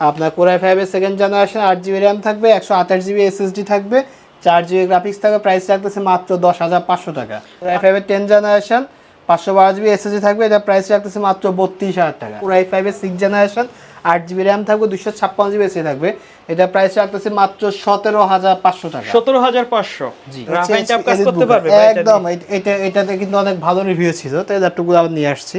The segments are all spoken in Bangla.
আপনার কোরআই ফাইভের সেকেন্ড জেনারেশন আট জিবি র্যাম থাকবে একশো আঠাশ জিবি এসএসডি থাকবে চার জিবি গ্রাফিক্স থাকবে প্রাইস রাখতেছে মাত্র দশ হাজার পাঁচশো টাকা। কোরআই ফাইভের টেন জেনারেশন পাঁচশো বারো জিবি এসএসডি থাকবে এটা প্রাইস রাখতেছে মাত্র বত্রিশ হাজার টাকা। কোরআই ফাইভের সিক্স জেনারেশন আট জিবি র্যাম থাকবে দুশো ছাপ্পান্ন জিবি এসএসডি থাকবে এটা প্রাইস রাখতেছে মাত্র সতেরো হাজার পাঁচশো টাকা। সতেরো হাজার পাঁচশো? জি। একদম এটা এটাতে কিন্তু অনেক ভালো রিভিউ ছিল তো ল্যাপটপগুলো আবার নিয়ে আসছি।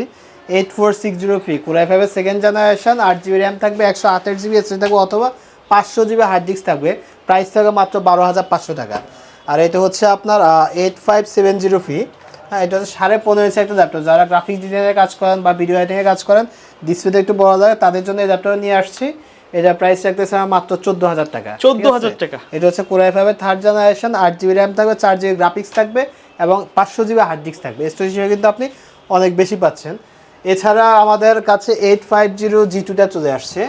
Eight four six zero P core i ফাইভের সেকেন্ড জেনারেশন আট জিবি র্যাম থাকবে একশো আঠাশ জিবি এসএসডি থাকবে অথবা পাঁচশো জিবি হার্ড ডিস্ক থাকবে। প্রাইস থাকবে মাত্র বারো হাজার পাঁচশো টাকা। আর এটা হচ্ছে আপনার eight five seven zero P হ্যাঁ এটা হচ্ছে সাড়ে পনেরো ইঞ্চি একটা ল্যাপটপ। যারা গ্রাফিক্স ডিজাইনের কাজ করেন বা ভিডিও এডিটিংয়ের কাজ করেন ডিসপ্লেতে একটু বড় লাগে তাদের জন্য এই ল্যাপটপ নিয়ে আসছি। এটা প্রাইস রাখতেছে আমার মাত্র চোদ্দ হাজার টাকা। চোদ্দ হাজার টাকা। এটা হচ্ছে কোরআই ফাইভের থার্ড জেনারেশন আট জিবি র্যাম থাকবে চার জিবি গ্রাফিক্স থাকবে এবং পাঁচশো জিবি হার্ড ডিস্ক থাকবে। স্টোরেজ হিসেবে কিন্তু আপনি অনেক বেশি পাচ্ছেন। এছাড়া আমাদের কাছে এইট ফাইভ জিরো জি টুটা চলে আসছে।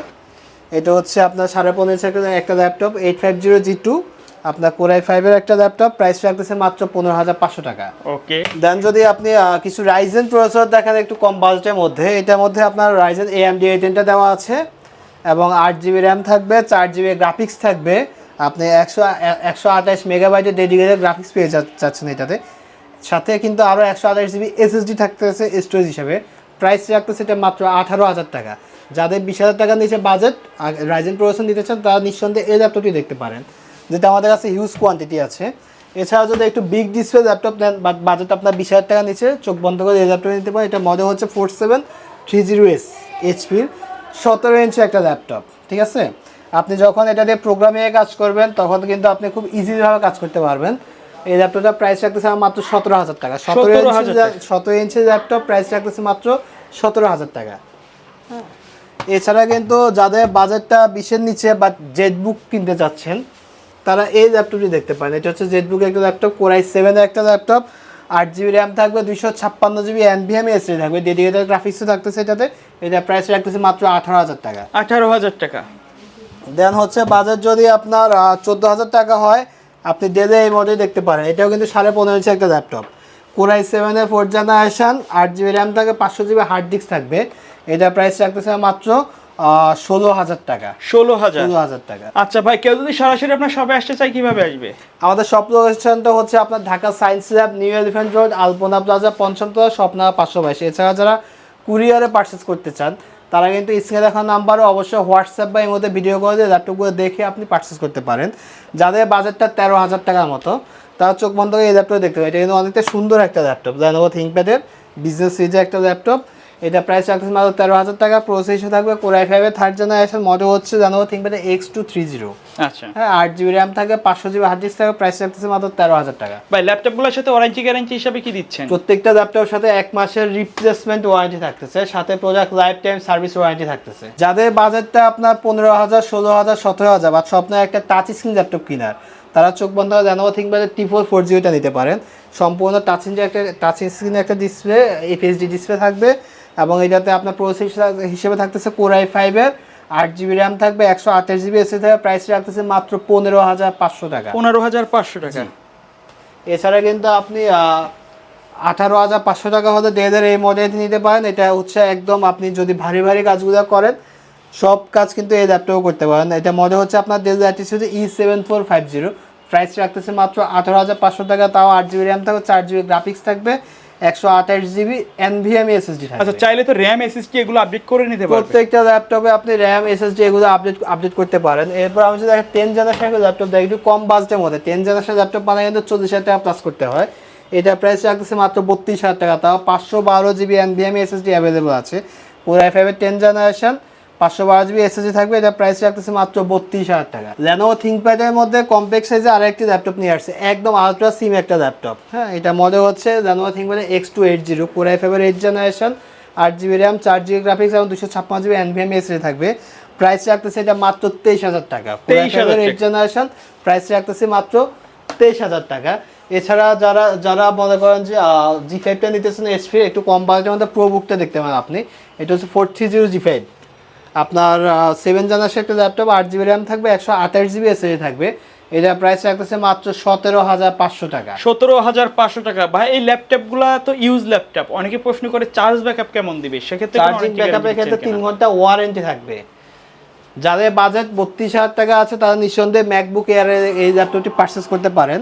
এটা হচ্ছে আপনার সাড়ে পনেরো একটা laptop eight five zero G two আপনার কোরআই ফাইভের একটা ল্যাপটপ প্রাইস রাখতেছে মাত্র পনেরো হাজার পাঁচশো টাকা। ওকে। দেন যদি আপনি কিছু রাইজেন প্রসেসর দেখেন একটু কম বাজেটের মধ্যে এটার মধ্যে আপনার রাইজেন এএমডি এইটেনটা দেওয়া আছে এবং আট জিবি র্যাম থাকবে চার জিবি গ্রাফিক্স থাকবে। আপনি একশো একশো আঠাশ মেগাবাইটের ডেডিকেটেড গ্রাফিক্স পেয়ে যা- যাচ্ছেন এটাতে। সাথে কিন্তু আরও একশো আঠাশ জিবি এসএসডি থাকতেছে স্টোরেজ হিসাবে। প্রাইস রাখতেছে এটা মাত্র আঠারো হাজার টাকা। যাদের বিশ হাজার টাকা নিচে বাজেট রাইজেন প্রসেসর নিতে চান তারা নিঃসন্দেহে এই ল্যাপটপটি দেখতে পারেন। যেটা আমাদের কাছে হিউজ কোয়ান্টিটি আছে। এছাড়া যদি একটু বিগ ডিসপ্লে ল্যাপটপ নেন বাট বাজেট আপনার বিশ হাজার টাকা নিচে চোখ বন্ধ করে এই ল্যাপটপ নিতে পারেন। এটা মডেল হচ্ছে four seven three zero S এইচপির সতেরো ইঞ্চি একটা ল্যাপটপ ঠিক আছে? আপনি যখন এটা দিয়ে প্রোগ্রামিংয়ে কাজ করবেন, তখন কিন্তু আপনি খুব ইজিভাবে কাজ করতে পারবেন। এই ল্যাপটপটার প্রাইস রাখতেছে মাত্র সতেরো হাজার টাকা। সতেরো 17,000 সতেরো ইঞ্চি ল্যাপটপ প্রাইস রাখতেছে মাত্র সতেরো হাজার টাকা। এছাড়া কিন্তু যাদের বাজেটটা বিশের নিচে বা জেটবুক কিনতে চাচ্ছেন তারা এই ল্যাপটপটি দেখতে পারেন। এটা হচ্ছে জেটবুক একটা ল্যাপটপ কোরাই সেভেনের একটা ল্যাপটপ আট জিবি র্যাম থাকবে দুইশো ছাপ্পান্ন জিবি এনভিএম এসডি থাকবে ডেডিকেটেড গ্রাফিক্সও থাকতেছে এটাতে। এটা প্রাইস রাখতেছে মাত্র আঠারো হাজার টাকা। আঠারো হাজার টাকা। দেন হচ্ছে বাজার যদি আপনার চোদ্দ হাজার টাকা হয় আপনি ডেলে এই মডেল দেখতে পারেন। এটাও কিন্তু সাড়ে পনেরো ইঞ্চি একটা ল্যাপটপ কোরাই সেভেনের ফোর জেনারেশন আট জিবি র্যাম থাকবে পাঁচশো জিবি হার্ড ডিস্ক থাকবে। এটা প্রাইস রাখতেছে মাত্র ষোলো হাজার টাকা। ষোলো হাজার। ষোলো হাজার টাকা। আচ্ছা ভাই কেউ যদি সরাসরি আপনার সবে আসতে চায় কীভাবে আসবে? আমাদের সব লোকেশনটা হচ্ছে আপনার Dhaka science lab new elephant road Alpana plaza পঞ্চমতলা Swapna পাঁচশো বাইশ। এছাড়া যারা কুরিয়ারে পারচেস করতে চান তারা কিন্তু স্ক্রিনে দেখা নাম্বারও অবশ্যই হোয়াটসঅ্যাপ বা এর মধ্যে ভিডিও করে দিয়ে ল্যাপটপগুলো দেখে আপনি পারচেস করতে পারেন। যাদের বাজেটটা তেরো হাজার টাকার মতো, তারা চোখ বন্ধ করে এই ল্যাপটপ দেখতে পাই এটা কিন্তু অনেকটা সুন্দর একটা ল্যাপটপ। জানো থিঙ্কপ্যাডের বিজনেস সিরিজের একটা ল্যাপটপ এটা প্রাইস রাখতেছে মাত্র তেরো হাজার টাকা প্রসেসর থাকবে কোরআই ফাইভের থার্ড জেনারেশন মডেল হচ্ছে ল্যানোভো থিঙ্কপ্যাডের এক্স টু থ্রি জিরো আচ্ছা। হ্যাঁ আট জিবি র্যাম থাকবে পাঁচশো জিবি হার্ড ডিস্ক থাকবে প্রাইস রাখতেছে মাত্র তেরো হাজার টাকা। ভাই ল্যাপটপগুলোর সাথে ওয়ারেন্টি গ্যারান্টি হিসাবে কি দিচ্ছেন? প্রত্যেকটা ল্যাপটপের সাথে এক মাসের রিপ্লেসমেন্ট ওয়ারেন্টি থাকতেছে সাথে product life time service warranty থাকতেছে। যাদের বাজেটটা আপনার পনেরো হাজার ষোলো হাজার সতেরো হাজার বা স্বপ্নের একটা টাচ স্ক্রিন ল্যাপটপ কেনার তারা চোখ বন্ধ করে জানাব থিঙ্কপ্যাডের টি ফোর ফোর জিওটা নিতে পারেন। সম্পূর্ণ টাচ স্ক্রিন একটা টাচ স্ক্রিনের একটা ডিসপ্লে এফএসডি ডিসপ্লে থাকবে। এবং এটাতে আপনার প্রসেসর হিসেবে থাকতেছে কোরআই ফাইভের আট জিবি র্যাম থাকবে একশো আঠাশ জিবি এসে থাকবে প্রাইস রাখতেছে মাত্র পনেরো হাজার পাঁচশো টাকা। পনেরো হাজার পাঁচশো টাকা। এছাড়া কিন্তু আপনি আঠারো হাজার পাঁচশো টাকা হলে দেড় এই মডেলটি নিতে পারেন। এটা হচ্ছে একদম আপনি যদি ভারী ভারী কাজগুলো করেন সব কাজ কিন্তু এই ল্যাপটপও করতে পারেন। এটা মডেল হচ্ছে আপনার Dell অ্যাটিসিউড E seven four five zero price রাখতেছে মাত্র আঠারো হাজার পাঁচশো টাকা তাও আট জিবি র্যাম থাকবে চার জিবি গ্রাফিক্স থাকবে। একশো আঠাশ জিবি এনভিএম এসএসডি আচ্ছা চাইলে তো র্যাম এসএসডি এগুলো আপডেট করে নিতে পারবেন প্রত্যেকটা ল্যাপটপে আপনি র্যাম এসএসডি এগুলো আপডেট আপডেট করতে পারেন। এরপর আমি যদি টেন জেনারেশন ল্যাপটপ দেখি একটু কম বাজেটের মধ্যে। টেন জেনারেশন ল্যাপটপ মানে কিন্তু চল্লিশ হাজার টাকা প্লাস করতে হয়। এটা প্রাইস রাখতেছে মাত্র বত্রিশ হাজার টাকা। তাও পাঁচশো বারো জিবি এনভিএম এসএসডি অ্যাভেলেবল আছে। পুরো এফ ফাইভের টেন জেনারেশন পাঁচশো বারো জিবি এসএসডি থাকবে এটা প্রাইস রাখতেছে মাত্র বত্রিশ হাজার টাকা। ল্যানোভো থিঙ্কপ্যাডের মধ্যে কমপ্লেক্স সাইজে আরেকটি ল্যাপটপ নিয়ে আসছে একদম আলট্রা সিম একটা ল্যাপটপ হ্যাঁ এটা মডেল হচ্ছে ল্যানোভো থিঙ্কপ্যাডের এক্স টু এইট জিরো পুরো আই ফাইভের এইট জেনারেশন আট জিবি র্যাম চার জিবি গ্রাফিক্স এবং দুশো ছাপ্পান্ন জিবি এনভিএম এসএসডি থাকবে। প্রাইস রাখতেছে এটা মাত্র তেইশ হাজার টাকা। 23,000 এইট জেনারেশন প্রাইস রাখতেছে মাত্র তেইশ হাজার টাকা। এছাড়া যারা যারা মনে করেন যে জি ফাইভটা নিতেছেন এস এসপি একটু কম বাজেটের মধ্যে প্রো বুকটা দেখতে পারেন আপনি। এটা হচ্ছে four three zero G five আপনার সেভেন জেনারেশন একটা ল্যাপটপ আট জিবি র্যাম থাকবে একশো আঠাশ জিবি এসএসডি থাকবে। এটা প্রাইস রাখতেছে মাত্র সতেরো হাজার পাঁচশো টাকা। সতেরো হাজার পাঁচশো টাকা। ভাই এই ল্যাপটপগুলো তো ইউজ ল্যাপটপ অনেকে প্রশ্ন করে চার্জ ব্যাকআপ কেমন দিবে? সেক্ষেত্রে চার্জিং ব্যাকআপের ক্ষেত্রে তিন ঘণ্টা ওয়ারেন্টি থাকবে। যাদের বাজেট বত্রিশ হাজার টাকা আছে তারা নিঃসন্দেহে ম্যাকবুক এয়ার এই ল্যাপটপটি পারচেস করতে পারেন।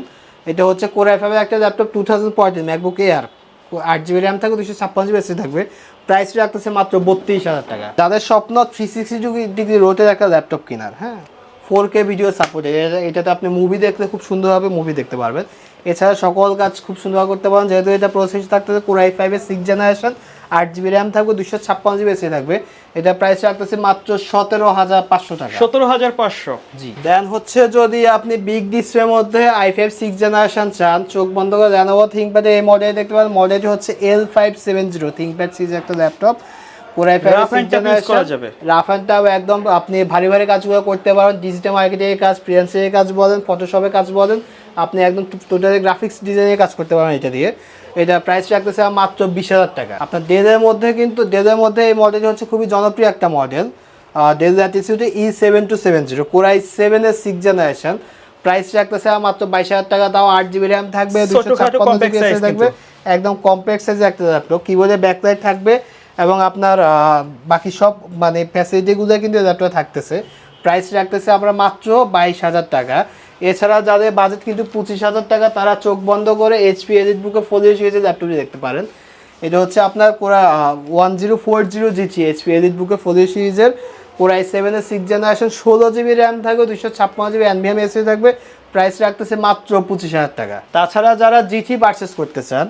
এটা হচ্ছে কোরআ ফাইভের একটা laptop two thousand fourteen MacBook Air আট জিবি র্যাম থাকবে দুশো ছাপ্পান্ন জিবি থাকবে। প্রাইস রাখতেছে মাত্র বত্রিশ হাজার টাকা। যাদের স্বপ্ন থ্রি সিক্সটি ডিগ্রি রোটের একটা ল্যাপটপ কেনার হ্যাঁ? ফোর কে ভিডিও সাপোর্ট এটাতে আপনি মুভি দেখতে খুব সুন্দরভাবে মুভি দেখতে পারবেন। এছাড়া সকল কাজ খুব সুন্দর করতে পারেন। যেহেতু এটা প্রসেস থাকতেছে কোরআই ফাইভের সিক্স জেনারেশন আট জিবি র্যাম থাকবে দুশো ছাপ্পান্ন জিবি এসে থাকবে। এটা প্রাইস রাখতেছে মাত্র সতেরো হাজার পাঁচশো টাকা। সতেরো হাজার পাঁচশো। জি। দেন হচ্ছে যদি আপনি বিগ ডিসপ্লের মধ্যে আই ফাইভ সিক্স জেনারেশন চান চোখ বন্ধ করে জানাব থিঙ্কপ্যাডের এই মডেল দেখতে পারেন। মডেলটি হচ্ছে L five seven zero ThinkPad সিজ একটা ল্যাপটপ কোরাই করা যাবে। রাফ অ্যান্ড টাফ একদম আপনি ভারী ভারী কাজগুলো করতে পারেন ডিজিটাল মার্কেটিংয়ের কাজ ফ্রিল্যান্সিংয়ের কাজ বলেন ফটোশপের কাজ বলেন আপনি একদম টোটালি গ্রাফিক্স ডিজাইনের কাজ করতে পারেন এটা দিয়ে। এটা প্রাইস রাখতেছে মাত্র বিশ হাজার টাকা। আপনার ডেলের মধ্যে কিন্তু ডেলের মধ্যে এই মডেলটি হচ্ছে খুবই জনপ্রিয় একটা model Dell ল্যাটিসিউডে E seven two seven zero core i সেভেনের সিক্স জেনারেশন প্রাইস রাখতেছে মাত্র বাইশ হাজার টাকা তাও আট জিবি র্যাম থাকবে দুশো থাকবে। একদম কমপ্লেক্স সাইজের একটা ল্যাপটপ কিবোর্ডে ব্যাকলাইট থাকবে। এবং আপনার বাকি সব মানে ফ্যাসিলিটিগুলো কিন্তু ল্যাপটপে থাকতেছে। প্রাইস রাখতেছে আমরা মাত্র বাইশ হাজার টাকা। এছাড়া যাদের বাজেট কিন্তু পঁচিশ হাজার টাকা, তারা চোখ বন্ধ করে এইচপি এডিট বুকে ফোলিও সিরিজের ল্যাপটপটি দেখতে পারেন। এটা হচ্ছে আপনার কোরা one zero four zero GT HP Elite বুকে ফোলিও সিরিজের কোরাই সেভেনের সিক্স জেনারেশন ষোলো জিবি র্যাম থাকবে দুশো ছাপ্পান্ন জিবি এনভিএম এসি থাকবে। প্রাইস রাখতেছে মাত্র পঁচিশ হাজার টাকা। তাছাড়া যারা জিটি পারচেস করতে চান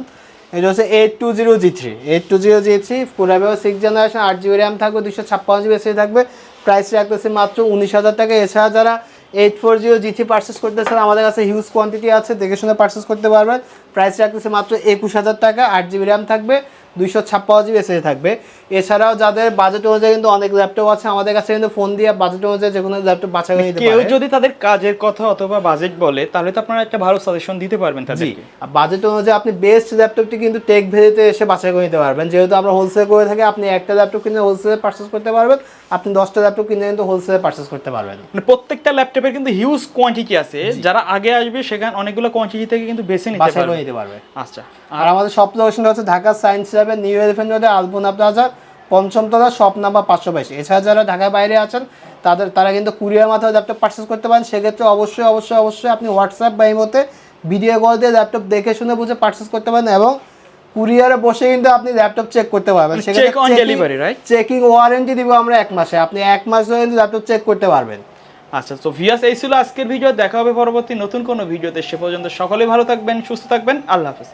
এটা হচ্ছে eight two zero G three eight two zero G three পুরাবে six generation আট জিবি র্যাম থাকবে দুশো ছাপ্পান্ন জিবি এসি থাকবে। প্রাইস রাখতেছে মাত্র উনিশ হাজার টাকা। এছাড়া যারা eight four zero G three purchase করতে চান আমাদের কাছে হিউজ কোয়ান্টিটি আছে, দেখে শুনে পার্সেস করতে পারবেন। প্রাইস রাখতেছে মাত্র একুশ হাজার টাকা, আট জিবি র্যাম থাকবে। দুইশো ছাপ্পান্ন জিবি এসে থাকবে। এছাড়াও যাদের বাজেট অনুযায়ী কিন্তু অনেক ল্যাপটপ আছে আমাদের কাছে কিন্তু ফোন দিয়ে বাজেট অনুযায়ী যে কোনো ল্যাপটপ বাছাই করে নিতে কেউ যদি তাদের কাজের কথা অথবা বাজেট বলে তাহলে তো আপনারা একটা ভালো সাজেশন দিতে পারবেন জি। আর বাজেট অনুযায়ী আপনি বেস্ট ল্যাপটপটি কিন্তু টেক ভ্যালিতে এসে বাছাই করে নিতে পারবেন। যেহেতু আমরা হোলসেল করে থাকি আপনি একটা ল্যাপটপ কিনে হোলসেলে পারচেস করতে পারবেন আপনি দশটা ল্যাপটপ কিনে কিন্তু হোলসেলে পারচেস করতে পারবেন। মানে প্রত্যেকটা ল্যাপটপের কিন্তু হিউজ কোয়ান্টিটি আছে। যারা আগে আসবে সেখানে অনেকগুলো কোয়ান্টিটি থেকে কিন্তু বেছে নিতে পারবে। আচ্ছা। আর আমাদের সব লোকেশনটা হচ্ছে ঢাকা সায়েন্স ল্যাবের নিউ এলিফেন্ট রোডে আলপনা প্লাজা পঞ্চম তলা শপ নাম্বার পাঁচশো বাইশ। এছাড়া যারা ঢাকার বাইরে আছেন তাদের তারা কিন্তু কুরিয়ার মাধ্যমে ল্যাপটপ পারচেস করতে পারেন। সেক্ষেত্রে অবশ্যই অবশ্যই অবশ্যই আপনি হোয়াটসঅ্যাপ বা ইমোতে ভিডিও কল দিয়ে ল্যাপটপ দেখে শুনে বুঝে পারচেস করতে পারেন এবং কুরিয়ারে বসে কিন্তু আপনি ল্যাপটপ চেক করতে পারবেন। On চেকিং ওয়ারেন্টি দিব আমরা এক মাসে। আপনি এক মাস ধরে কিন্তু ল্যাপটপ চেক করতে পারবেন। আচ্ছা তো ভিয়াস এই ছিল আজকের ভিডিও দেখা হবে পরবর্তী নতুন কোনো ভিডিওতে সে পর্যন্ত সকলে ভালো থাকবেন সুস্থ থাকবেন। আল্লাহ হাফেজ।